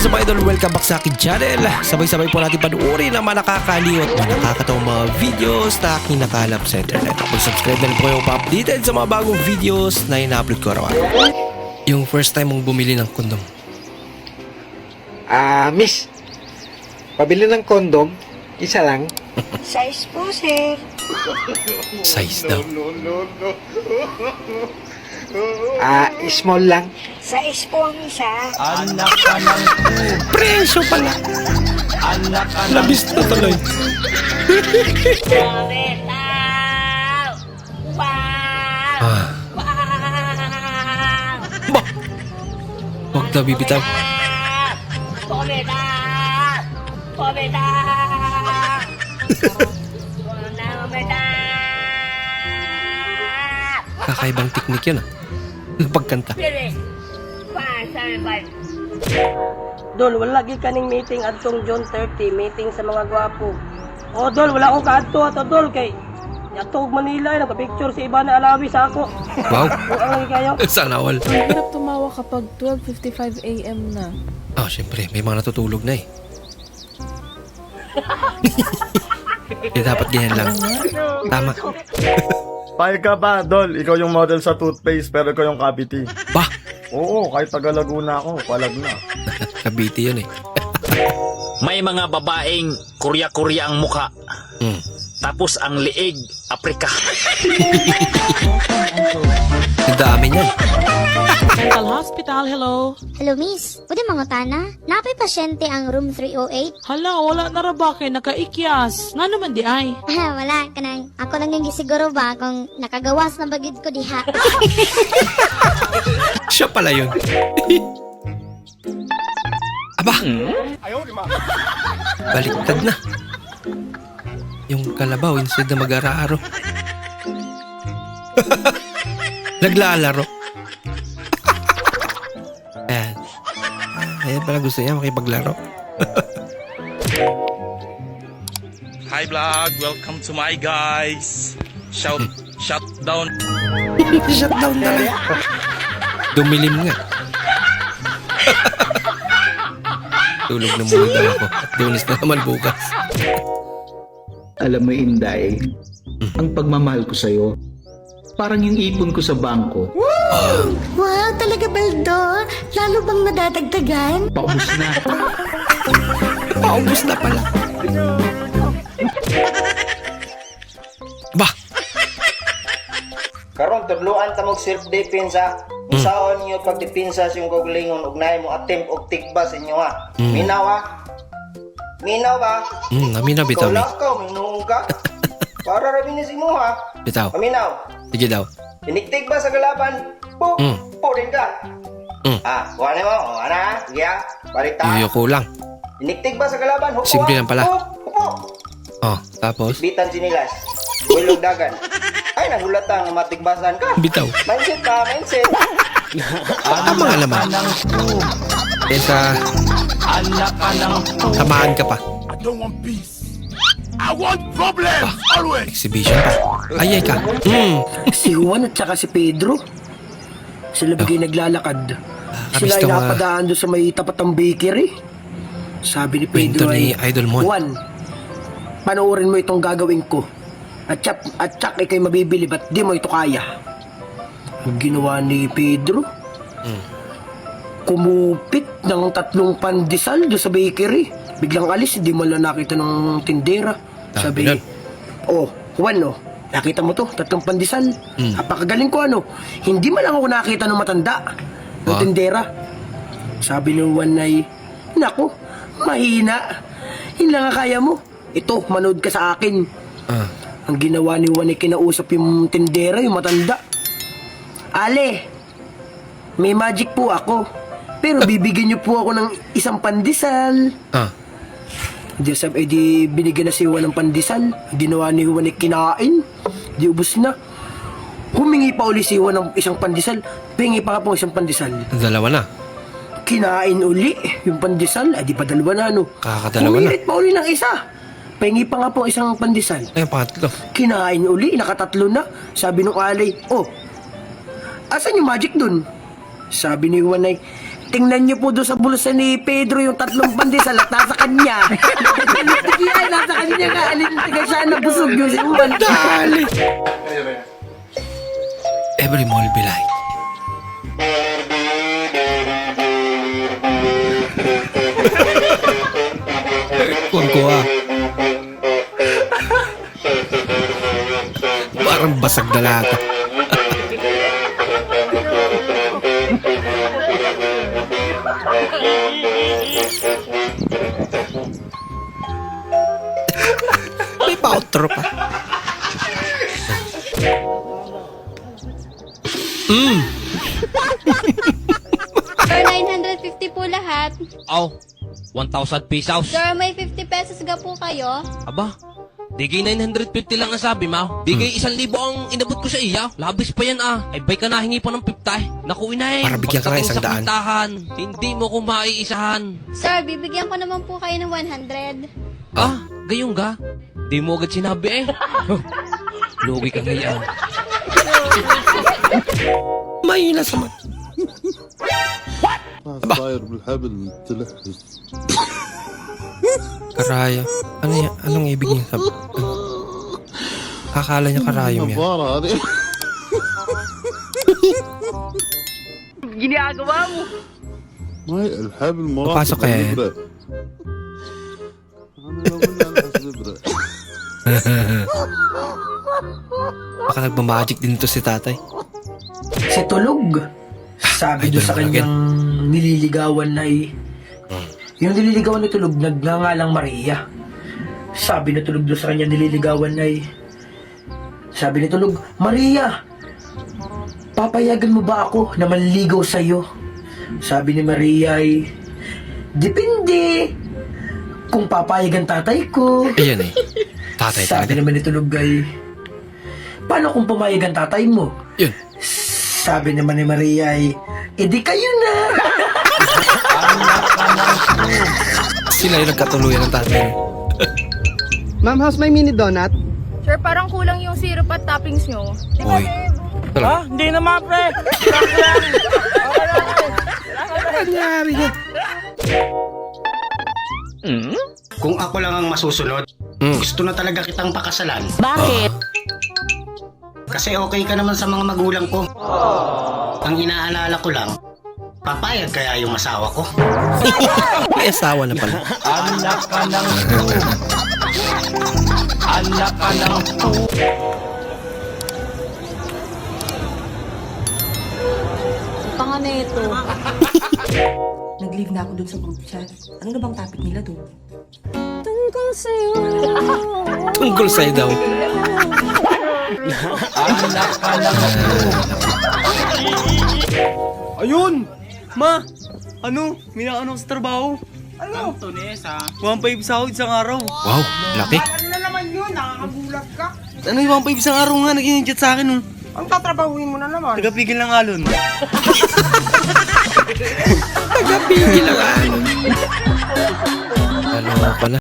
What's up idol? Welcome back sa akin channel. Sabay-sabay po natin panuorin ang mga nakakaliw at mga nakakatawang mga videos na aking nakalap sa internet. Kung subscribe na rin po kayo pa-updated sa mga bagong videos na ina-upload ko araw-araw. Yung first time mong bumili ng kondom. Ah, miss. Pabili ng kondom, isa lang. Size po, sir. Size daw. Ah, small lang. Size po ang isa. Presyo pala. Labis na tuloy. Bumitaw! Wow! Ah, Wow! ba? Huwag daw bibitaw. Bumitaw! Bumitaw! Kakaibang teknik yun ah. Pagkanta. Seven, five. Dol, wala lagi kaning meeting adtong June 30, meeting sa mga gwapo. O Dol, wala akong kaadto ato Dol kay Atong Manila, eh, nagpa-picture si Iba na Alawi sa ako. Wow. Kung ang kayo. Sana all. Ang hirap tumawa kapag 12.55 a.m. na. Ah, syempre, may mga natutulog na eh. eh, dapat ganyan lang. Tama. Payag ka ba, Dol? Ikaw yung model sa toothpaste pero ikaw yung cavity. Ba? Oo, kahit taga Laguna ako, palag na. Kabiti yun eh. May mga babaeng kurya-kurya ang muka. Hmm. Tapos ang liig, Aprika. Ang dami niyan. Mental Hospital, hello. Hello, miss. Pwede mangutana? Napay pasyente ang room 308? Hala, wala na ra ba kay nakaikyas? Nga naman di ay. Ah, wala. Kanang, ako lang yung gisiguro ba kung nakagawas na bagid ko diha. Siya pala yun. Aba! Baliktad na. Yung kalabaw instead na mag-araaro. Naglalaro. Ayan. Ayan pala gusto niya makipaglaro. Hi vlog, welcome to my guys. Shout shut down. Shutdown na lang. Dumilim nga. Tulog na muna daw ako. At lunes na naman bukas. Alam mo, Inday, ang pagmamahal ko sa'yo, parang yung ipon ko sa bangko, Wow, talaga Baldo? Lalo bang nadadagdagan? paubos na. Paubos na pala. Ba? Karon tudluan ta mag self defense ha. Usaon niyo pagdepensa sa yung guglingon ug naay mo attempt og tikba sa inyo ha. Minaw ha. Minaw ba? Hmm, amin na bitaw Ikaw lang ka, minuong ka. Para rabi ni si mo ha. Bitaw. Paminaw. Sige daw. Tiniktik ba sa galaban? Po, Mm. po din ka. Mm. Ah, kuha mo. O, ana, sige ha. Balik ta. Yuyo ko lang. Tiniktik ba sa galaban? Hupo, Simple lang pala. Hupo, hupo. Oh, tapos? Bitan sinilas. Hulog dagan. Ay, nahulata nga matigbasan ka. Bitaw. Mindset pa, mindset. Tama nga naman. Kesa, tamaan ka pa. Exhibition pa. Ayay ka. Hmm. si Juan at saka si Pedro. Sila bigay naglalakad. Nakakamiss Sila ay ah, napadaan doon sa may tapat ng bakery. Sabi ni Pedro ni ay, Idol Mon. Juan, panoorin mo itong gagawin ko. At tsak, at tsak ikay mabibili ba't di mo ito kaya? Ang ginawa ni Pedro, Hmm. Kumupit ng tatlong pandesal doon sa bakery. Biglang alis, hindi mo lang nakita ng tindera. Dami Sabi, nun. oh, Juan, oh, nakita mo to, tatlong pandesal. Hmm. Napakagaling ko, ano. Hindi man lang ako nakita ng matanda, ng Ah. tindera. Sabi ni Juan ay, Naku, mahina. Yun lang ang kaya mo. Ito, manood ka sa akin. Ah. Ang ginawa ni Juan ay kinausap yung tindera, yung matanda. Ale, may magic po ako. Pero bibigyan niyo po ako ng isang pandesal. Ah. Di sabi, eh, di binigyan na si Juan ng pandesal. Ginawa ni Juan ay kinain. Di ubus na. Humingi pa uli si Juan ng isang pandesal. Pingi pa nga po isang pandesal. Dalawa na. Kinain uli yung pandesal. Ay di pa dalawa na ano. Kakadalawa na. Humirit pa uli ng isa. Pahingi pa nga po isang pandesal. Ay, ang pangatlo. Kinain uli, nakatatlo na. Sabi nung alay, oh, asan yung magic dun? Sabi ni Juan ay, Tingnan niyo po doon sa bulsa ni Pedro yung tatlong pandesal at nasa kanya. Yan, nasa kanya nga. Alintiga siya na busog yung. Dali! Every mall be like. Kuwan ko ah. Parang basag na lata. Pa-outro pa. Sir, 950 po lahat. Aw, 1,000 pesos. Sir, may 50 pesos ga po kayo. Aba, di kay 950 lang ang sabi mo. Di kay 1,000 ang inabot ko sa iya. Labis pa yan ah. Ay bay ka na hingi pa ng 50. Naku inay. Para bigyan ka pagdating isang sa daan. pintahan, Hindi mo ko maiisahan. Sir, bibigyan ko naman po kayo ng 100. Ah, gayong ga. Di mo agad sinabi eh. Lugi ka ngayon. May nasa man. Karaya. Ano yan? Anong ibig niya sabi? Akala niya karayom yan. Ginagawa mo. Papasok ka eh. Baka nagmamagic din to si tatay. Si Tulog. Sabi doon sa kanyang nililigawan na eh. Yung nililigawan ni Tulog, nagngangalang Maria. Sabi ni Tulog doon sa kanyang nililigawan na eh. Sabi ni Tulog, Maria, papayagan mo ba ako na manligaw sa'yo? Sabi ni Maria ay, Depende. Kung papayagan tatay ko. Ayan eh. Tatay Sabi talaga. naman ni Tulog ay, paano kung pumayagan tatay mo? Yun. Sabi naman ni Maria ay, edi kayo na. Sila yung nagkatuluyan ng tatay. Ma'am, how's my mini donut? Sir, parang kulang yung syrup at toppings nyo. Uy. Ha? Hindi naman, pre. Niya. Kung ako lang ang masusunod, Mm. gusto na talaga kitang pakasalan. Bakit? Kasi okay ka naman sa mga magulang ko. Ang inaalala ko lang, papayag kaya yung asawa ko. May asawa na pala. Anak ka ng po. Anak ka ng po. Tanga na ito. Nag-leave na ako dun sa group chat. Ano na bang topic nila dun? Tungkol sa'yo. Tungkol sa'yo daw. Anak ka ng. Ayun! Ma! Ano? Minaano sa trabaho? Ano? Tonesa. 1.5 sahod isang araw. Wow, laki. Ano yung 1.5 isang araw nga? Nag-chat sa akin nung. Ang tatrabahuin mo na naman. Tagapigil ng alon. Tagapigil lang. Ano nga pala?